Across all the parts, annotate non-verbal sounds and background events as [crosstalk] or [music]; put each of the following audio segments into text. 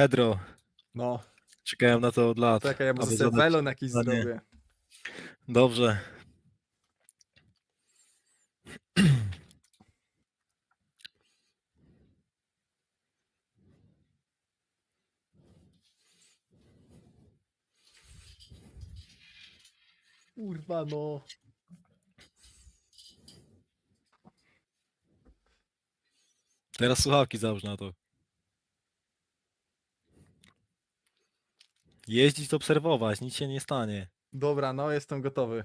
Pedro, No, czekałem na to od lat. czekaj, ja może sobie zadać- welon jakiś zadanie. zrobię. Dobrze. Kurwa, no. Teraz słuchawki załóż na to. Jeździć, obserwować, nic się nie stanie. Dobra, no, jestem gotowy.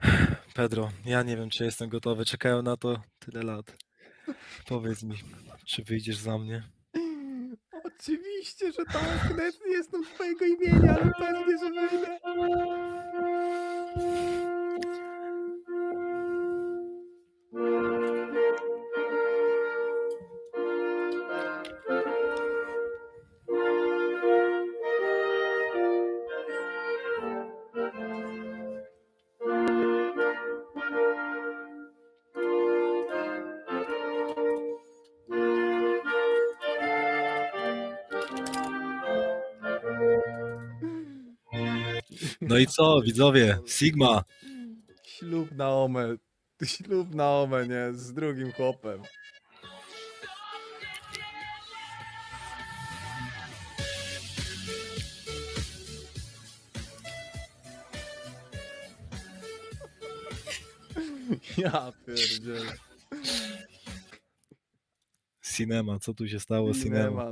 [sighs] Pedro, ja nie wiem, czy jestem gotowy. Czekałem na to tyle lat. Powiedz mi, czy wyjdziesz za mnie? Oczywiście, że tak, nawet nie jestem twojego imienia, ale pewnie, że wyjdę. No i co, widzowie? Sigma. Ślub na omę. Ślub na omę, nie? Z drugim chłopem. [laughs] Ja pierdzielę. Cinema, co tu się stało? Cinema. Cinema.